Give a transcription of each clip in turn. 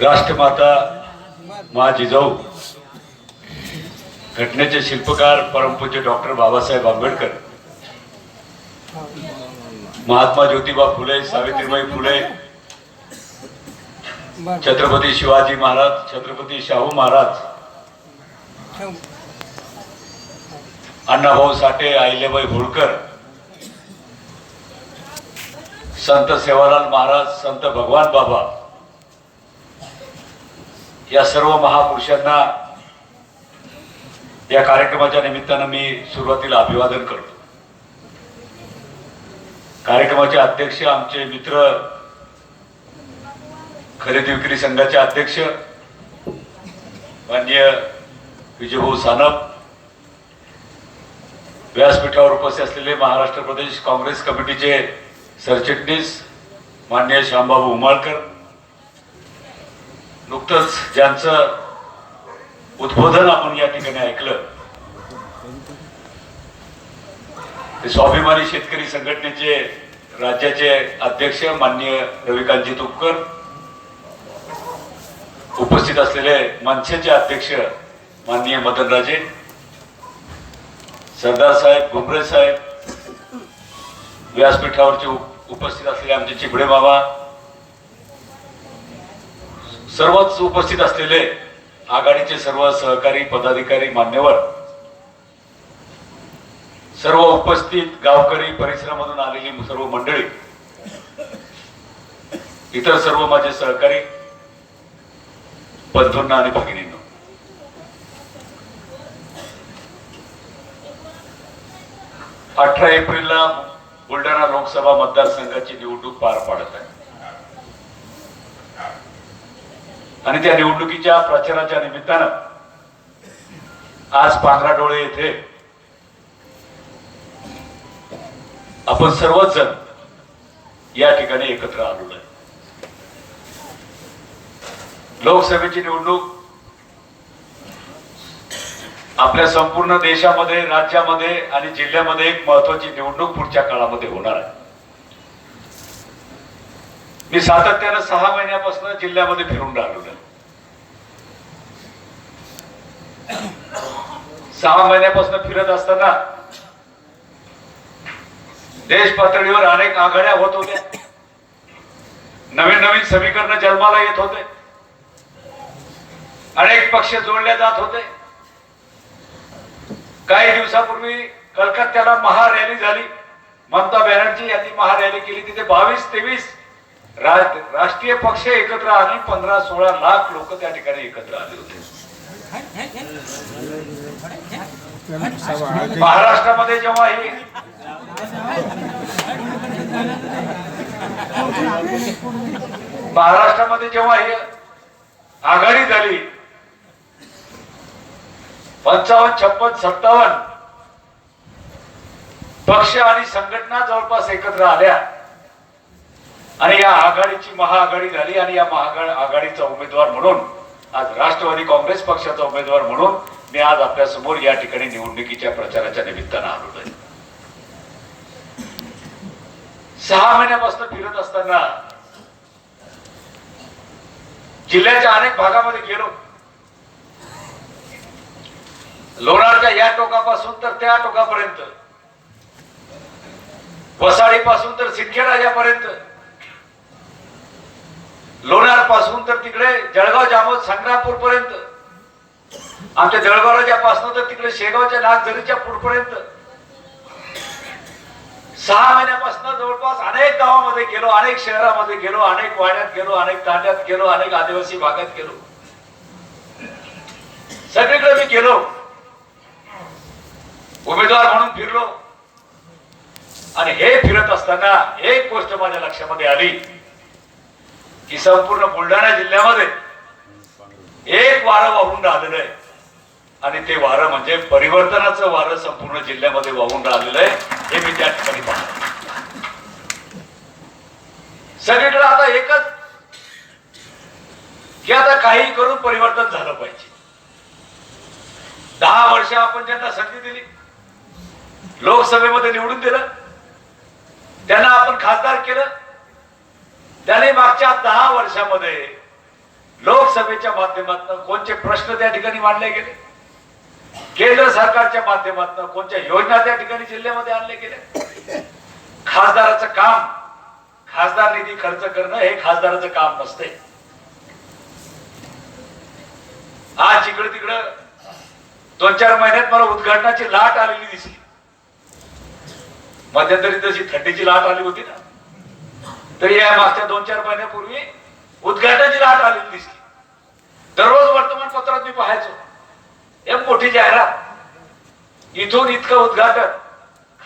राष्ट्रमाता मा जिजाऊ घटनेचे शिल्पकार परमपूज्य डॉक्टर बाबासाहेब आंबेडकर महात्मा ज्योतिबा फुले सावित्रीबाई फुले छत्रपती शिवाजी महाराज छत्रपती शाहू महाराज अण्णाभाऊ साठे अहिल्याबाई होळकर संत सेवालाल महाराज संत भगवान बाबा या सर्व महापुरुषांना या कार्यक्रमाच्या निमित्तानं मी सुरुवातीला अभिवादन करतो. कार्यक्रमाचे अध्यक्ष आमचे मित्र खरेदी विक्री संघाचे अध्यक्ष मान्य विजयभाऊ सानप व्यासपीठावर उपस्थित असलेले महाराष्ट्र प्रदेश काँग्रेस कमिटीचे सरचिटणीस मान्य श्यामबाबू उमाळकर. नुकतंच ज्यांचं उद्बोधन आपण या ठिकाणी ऐकलं ते स्वाभिमानी शेतकरी संघटनेचे राज्याचे अध्यक्ष माननीय रविकांतजी तुपकर उपस्थित असलेले मनसेचे अध्यक्ष माननीय मदनराजे सरदार साहेब घुमरे साहेब व्यासपीठावरचे उपस्थित असलेले आमचे चिबडे बाबा सर्वच उपस्थित असलेले आघाडीचे सर्व सहकारी पदाधिकारी मान्यवर सर्व उपस्थित गावकरी परिसरामधून आलेली सर्व मंडळी इतर सर्व माझे सहकारी बंधूंना आणि भगिनींना. अठरा एप्रिलला बुलढाणा लोकसभा मतदारसंघाची निवडणूक पार पाडत आहे. आणि त्या निवडणुकीच्या प्रचाराच्या निमित्तानं आज पांढराडोळे येथे आपण सर्वच जण या ठिकाणी एकत्र आलो आहे. लोकसभेची निवडणूक आपल्या संपूर्ण देशामध्ये राज्यामध्ये आणि जिल्ह्यामध्ये एक महत्वाची निवडणूक पुढच्या काळामध्ये होणार आहे. मी सातत्यानं सहा महिन्यापासून जिल्ह्यामध्ये फिरून राहिलो सहा महिन्यापासून फिरत असताना देश पातळीवर अनेक आघाड्या होत होत्या. नवीन नवीन समीकरण जन्माला येत होते. अनेक पक्ष जोडले जात होते. काही दिवसापूर्वी कलकत्त्याला महारॅली झाली. ममता बॅनर्जी यांनी महारॅली केली. तिथे बावीस तेवीस राष्ट्रीय पक्ष एकत्र आले. पंधरा सोळा लाख लोक त्या ठिकाणी एकत्र आले होते. महाराष्ट्रामध्ये जेव्हा ही महाराष्ट्रामध्ये जेव्हा ही आघाडी झाली पंचावन्न छप्पन सत्तावन्न. पक्ष आणि संघटना जवळपास एकत्र आल्या. आणि या आघाडीची महाआघाडी झाली आणि या महाआघा आघाडीचा उमेदवार म्हणून आज राष्ट्रवादी काँग्रेस पक्षाचा उमेदवार म्हणून मी आज आपल्यासमोर या ठिकाणी निवडणुकीच्या प्रचाराच्या निमित्तानं आलो आहे. सहा महिन्यापासून फिरत असताना जिल्ह्याच्या अनेक भागामध्ये गेलो. लोणारच्या या टोकापासून तर त्या टोकापर्यंत. वसाडी पासून तर सिंदखेडा लोणार पासून तर तिकडे जळगाव जामोद संग्रामपूर पर्यंत आमच्या जळगावच्या पासून तर तिकडे शेगावच्या नागझरीच्या पुढपर्यंत. सहा महिन्यापासून जवळपास अनेक गावामध्ये गेलो अनेक शहरामध्ये गेलो अनेक वाड्यात गेलो अनेक तांड्यात गेलो अनेक आदिवासी भागात गेलो. सगळीकडे मी गेलो. उमेदवार म्हणून फिरलो. आणि हे फिरत असताना एक गोष्ट माझ्या लक्षामध्ये आली. की संपूर्ण बुलढाणा जिल्ह्यामध्ये एक वारं वाहून राहिलेलं आहे. आणि ते वारं म्हणजे परिवर्तनाचं वारं संपूर्ण जिल्ह्यामध्ये वाहून राहिलेलं आहे हे मी त्या ठिकाणी पाहतो. सगळीकडे आता एकच की आता काही करून परिवर्तन झालं पाहिजे. दहा वर्ष आपण ज्यांना संधी दिली लोकसभेमध्ये निवडून दिलं. त्यांना आपण खासदार केलं. त्याने मागच्या दहा वर्षामध्ये लोकसभेच्या माध्यमातून कोणते प्रश्न त्या ठिकाणी मांडले गेले? केंद्र सरकारच्या माध्यमातून कोणत्या योजना त्या ठिकाणी जिल्ह्यामध्ये आणले गेले खासदाराचं काम खासदार निधी खर्च करणं हे खासदाराचं काम नसते. आज इकडे तिकडं दोन चार महिन्यात मला उद्घाटनाची लाट आलेली दिसली. मध्यंतरी तशी थंडीची लाट आली होती ना. तरी या मागच्या दोन चार महिन्यापूर्वी उद्घाटनाची लाट आलेली दिसली. दररोज वर्तमानपत्रात मी पाहायचो. एक मोठी जाहिरात. इथून इतकं उद्घाटन.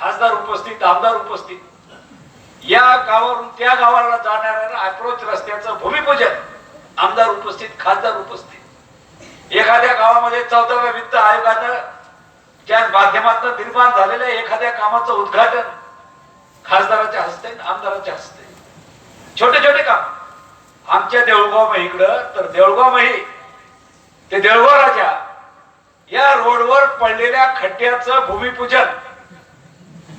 खासदार उपस्थित आमदार उपस्थित. या गावावरून त्या गावाला जाणाऱ्या अप्रोच रस्त्याचं भूमिपूजन. आमदार उपस्थित खासदार उपस्थित. एखाद्या गावामध्ये चौदाव्या वित्त आयोगानं त्या माध्यमातून निर्माण झालेल्या एखाद्या कामाचं उद्घाटन खासदाराच्या हस्ते आमदाराच्या हस्ते. छोटे छोटे काम. आमच्या देऊळगाव इकडं तर देऊळगाव ते देऊळगाव राजा या रोडवर पडलेल्या खड्ड्याचं भूमिपूजन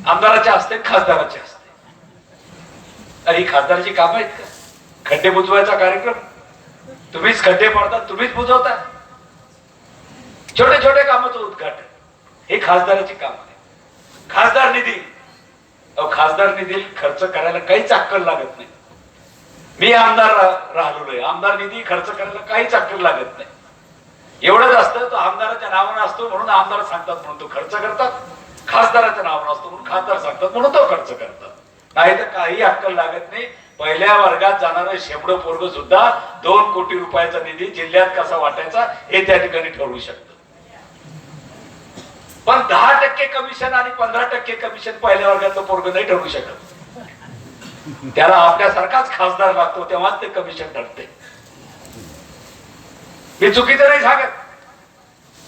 आमदाराच्या हस्ते खासदाराच्या हस्ते. अरे ही खासदाराची कामं आहेत का? खड्डे बुजवायचा कार्यक्रम? तुम्हीच खड्डे पडता तुम्हीच बुजवता. छोटे छोटे कामाचं उद्घाटन. हे खासदाराची काम आहे खासदार निधी. अहो खासदार निधी खर्च करायला काहीच अक्कल लागत नाही. मी आमदार रा- राहिलो आमदार निधी खर्च करायला काहीच अक्कल लागत नाही. एवढंच असतं तो आमदाराच्या नावानं असतो म्हणून आमदार सांगतात म्हणून तो खर्च करतात. खासदाराच्या नावानं असतो म्हणून खासदार सांगतात म्हणून तो खर्च करतात. नाही तर काही अक्कल लागत नाही. पहिल्या वर्गात जाणारं शेवडं पोरग सुद्धा दोन कोटी रुपयाचा निधी जिल्ह्यात कसा वाटायचा हे त्या ठिकाणी ठरवू शकतं पण दहा टक्के कमिशन आणि पंधरा टक्के कमिशन पहिल्या वर्गातलं पोरग नाही ठरवू शकत. त्याला आपल्यासारखाच खासदार लागतो तेव्हाच ते कमिशन ठरते. मी चुकीचं नाही सांगत.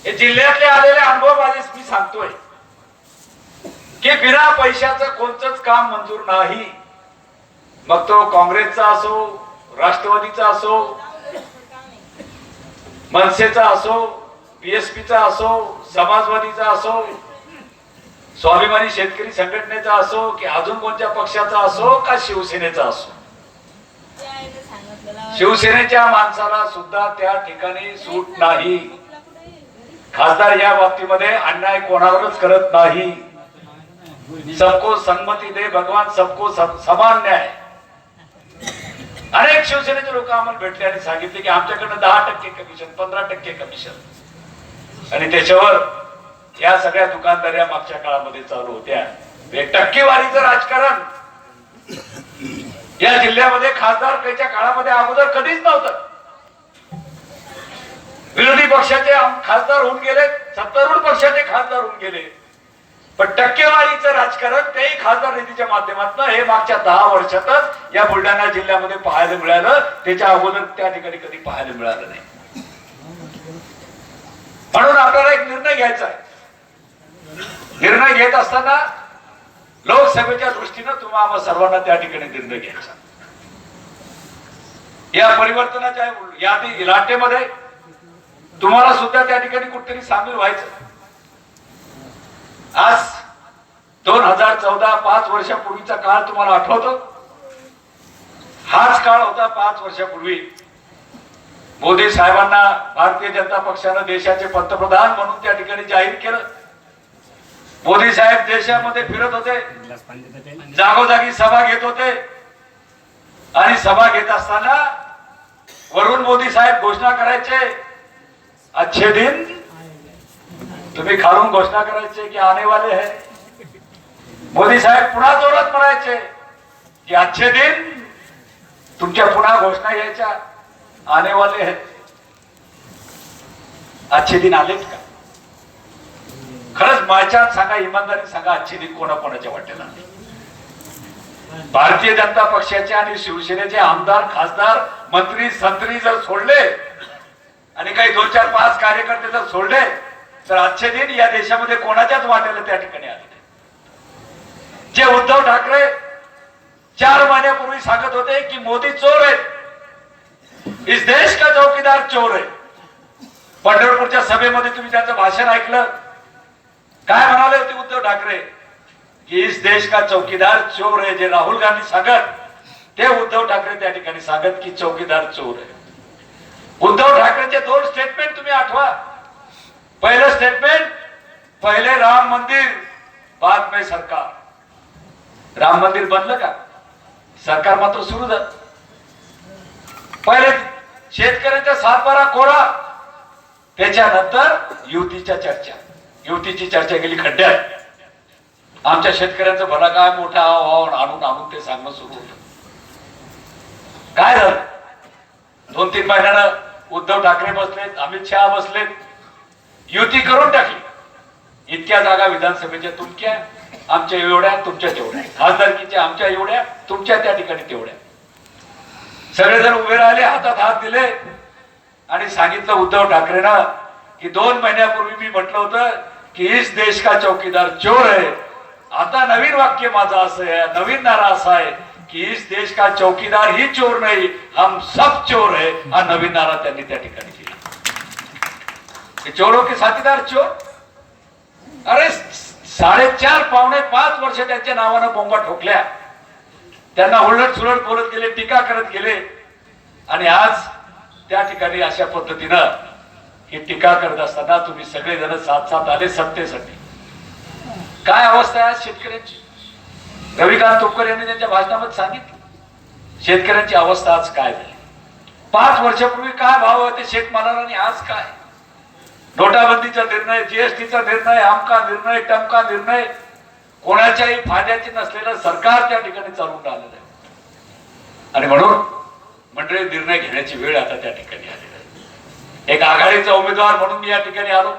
हे जिल्ह्यातले आलेले अनुभव माझे मी सांगतोय. की बिना पैशाचं कोणतंच काम मंजूर नाही. मग तो काँग्रेसचा असो राष्ट्रवादीचा असो मनसेचा असो पीएसपीचा असो समाजवादीचा असो स्वाभिमानी शेतकरी संघटनेचा असो की अजून कोणत्या पक्षाचा असो का शिवसेनेचा असो. शिवसेनेच्या माणसाला सुद्धा त्या ठिकाणी सूट नाही. खासदार या बाबतीमध्ये अन्याय कोणावरच करत नाही. सबको संमती दे भगवान सबको समान न्याय. अनेक शिवसेनेचे लोक आम्हाला भेटले आणि सांगितले की आमच्याकडनं दहा टक्के कमिशन पंधरा टक्के कमिशन आणि त्याच्यावर या सगळ्या दुकानदाऱ्या मागच्या काळामध्ये चालू होत्या. टक्केवारीचं राजकारण. या जिल्ह्यामध्ये खासदारकीच्या काळामध्ये अगोदर कधीच नव्हतं. विरोधी पक्षाचे खासदार होऊन गेले सत्तारूढ पक्षाचे खासदार होऊन गेले. पण टक्केवारीचं राजकारण तेही खासदार निधीच्या माध्यमातून हे मागच्या दहा वर्षातच या बुलढाणा जिल्ह्यामध्ये पाहायला मिळालं. त्याच्या अगोदर त्या ठिकाणी कधी पाहायला मिळालं नाही. म्हणून आपल्याला एक निर्णय घ्यायचा आहे. निर्णय घेत असताना लोकसभेच्या दृष्टीनं तुम्हाला सर्वांना त्या ठिकाणी निर्णय घ्यायचा. या परिवर्तनाच्या या लाटेमध्ये तुम्हाला सुद्धा त्या ठिकाणी कुठेतरी सामील व्हायचं. आज दोन हजार चौदा पाच वर्षापूर्वीचा काळ तुम्हाला आठवतो? हाच काळ होता पाच वर्षापूर्वी. मोदी साहेबांना भारतीय जनता पक्षानं देशाचे पंतप्रधान म्हणून त्या ठिकाणी जाहीर केलं. मोदी साहेब देशामध्ये फिरत होते. जागोजागी सभा घेत होते. आणि सभा घेत असताना वरून मोदी साहेब घोषणा करायचे अच्छे दिन. तुम्ही खालून घोषणा करायचे की आने वाले है. मोदी साहेब पुन्हा जोरात म्हणायचे की अच्छे दिन तुमच्या पुन्हा घोषणा यायच्या. आने वाले आहेत. अच्छे दिन आलेत का? खरंच माझ्या सांगा इमानदारी सांगा अच्छे दिन कोणाकोणाच्या वाटेला भारतीय जनता पक्षाचे आणि शिवसेनेचे आमदार खासदार मंत्री संत्री जर सोडले आणि काही दोन चार पाच कार्यकर्ते जर सोडले तर आजचे दिन या देशामध्ये कोणाच्याच वाटेला त्या ठिकाणी आले जे उद्धव ठाकरे चार महिन्यापूर्वी सांगत होते की मोदी चोर आहेत. इस देश का चौकीदार चोर आहे पंढरपूरच्या सभेमध्ये तुम्ही त्याचं भाषण ऐकलं? काय म्हणाले होते उद्धव ठाकरे? की इस देश का चौकीदार चोर आहे जे राहुल गांधी सांगत ते उद्धव ठाकरे त्या ठिकाणी सांगत की चौकीदार चोर आहे उद्धव ठाकरेंचे दोन स्टेटमेंट तुम्ही आठवा। पहिलं स्टेटमेंट पहिले राम मंदिर बाद में सरकार। राम मंदिर बनलं का? सरकार मात्र सुरू झालं। पहिले शेतकऱ्यांचा सातबारा कोरा त्याच्यानंतर युतीच्या चर्चा. युतीची चर्चा केली खड्ड्यात. आमच्या शेतकऱ्यांचं भला काय मोठा आव्हान आणून आणून ते सांगणं सुरू होत. काय झालं? दोन तीन महिन्यानं उद्धव ठाकरे बसलेत अमित शहा बसलेत. युती करून टाकली. इतक्या जागा विधानसभेच्या तुमच्या आमच्या एवढ्या तुमच्या तेवढ्या. खासदारकीच्या आमच्या एवढ्या तुमच्या त्या ठिकाणी तेवढ्या. सगळेजण उभे राहिले हातात हात दिले. आणि सांगितलं उद्धव ठाकरेनं की दोन महिन्यापूर्वी मी म्हटलं होतं की इस देश का चौकीदार चोर आहे आता नवीन वाक्य माझं असं आहे नवीन नारा असा आहे की इस देश का चौकीदार ही चोर नाही हम सब चोर है. हा नवीन नारा त्यांनी त्या ठिकाणी केला. ते हो के साथीदार चोर? अरे साडेचार पावणे पाच वर्ष त्यांच्या नावानं बोंबा ठोकल्या. त्यांना उलट सुलट बोलत गेले टीका करत गेले. आणि आज त्या ठिकाणी अशा पद्धतीनं ही टीका करत असताना तुम्ही सगळेजण साथ साथ आले सत्तेसाठी. काय अवस्था आहे आज शेतकऱ्यांची? रविकांत तुपकर यांनी त्यांच्या भाषणामध्ये सांगितलं. शेतकऱ्यांची अवस्था आज काय झाली? पाच वर्षापूर्वी काय भाव होते शेतमालाला आणि आज काय? नोटाबंदीचा निर्णय जीएसटीचा निर्णय आमका निर्णय टमका निर्णय कोणाच्याही फायद्याचे नसलेलं सरकार त्या ठिकाणी चालून राहिलेलं आहे. आणि म्हणून मंडळी निर्णय घेण्याची वेळ आता त्या ठिकाणी आलेली आहे. एक आघाडीचा उमेदवार म्हणून मी या ठिकाणी आलो.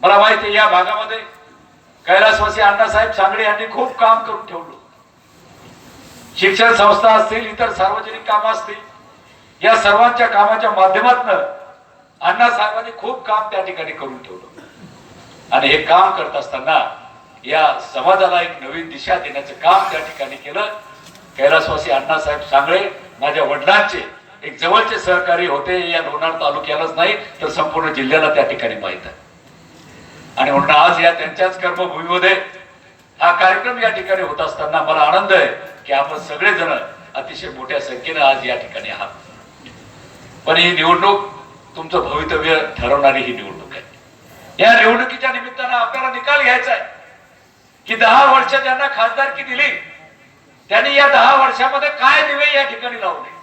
मला माहिती आहे या भागामध्ये कैलासवासी अण्णासाहेब सांगडे यांनी खूप काम करून ठेवलं. शिक्षण संस्था असतील इतर सार्वजनिक कामं असतील या सर्वांच्या कामाच्या माध्यमातून अण्णासाहेबांनी खूप काम त्या ठिकाणी करून ठेवलं. आणि हे काम करत असताना या समाजाला एक नवीन दिशा देण्याचं काम त्या ठिकाणी केलं. कैलासवासी अण्णासाहेब सांगळे माझ्या वडिलांचे एक जवळचे सहकारी होते या लोणार तालुक्यालाच नाही तर संपूर्ण जिल्ह्याला त्या ठिकाणी माहीत आहे. आणि म्हणून आज या त्यांच्याच कर्मभूमीमध्ये हा कार्यक्रम या ठिकाणी होत असताना मला आनंद आहे की आपण सगळेजण अतिशय मोठ्या संख्येनं आज या ठिकाणी आहात. पण ही निवडणूक तुमचं भवितव्य ठरवणारी ही निवडणूक आहे. या निवडणुकीच्या निमित्तानं आपल्याला निकाल घ्यायचा आहे. की दहा वर्ष ज्यांना खासदारकी दिली. त्यांनी या दहा वर्षामध्ये काय दिवे या ठिकाणी लावले?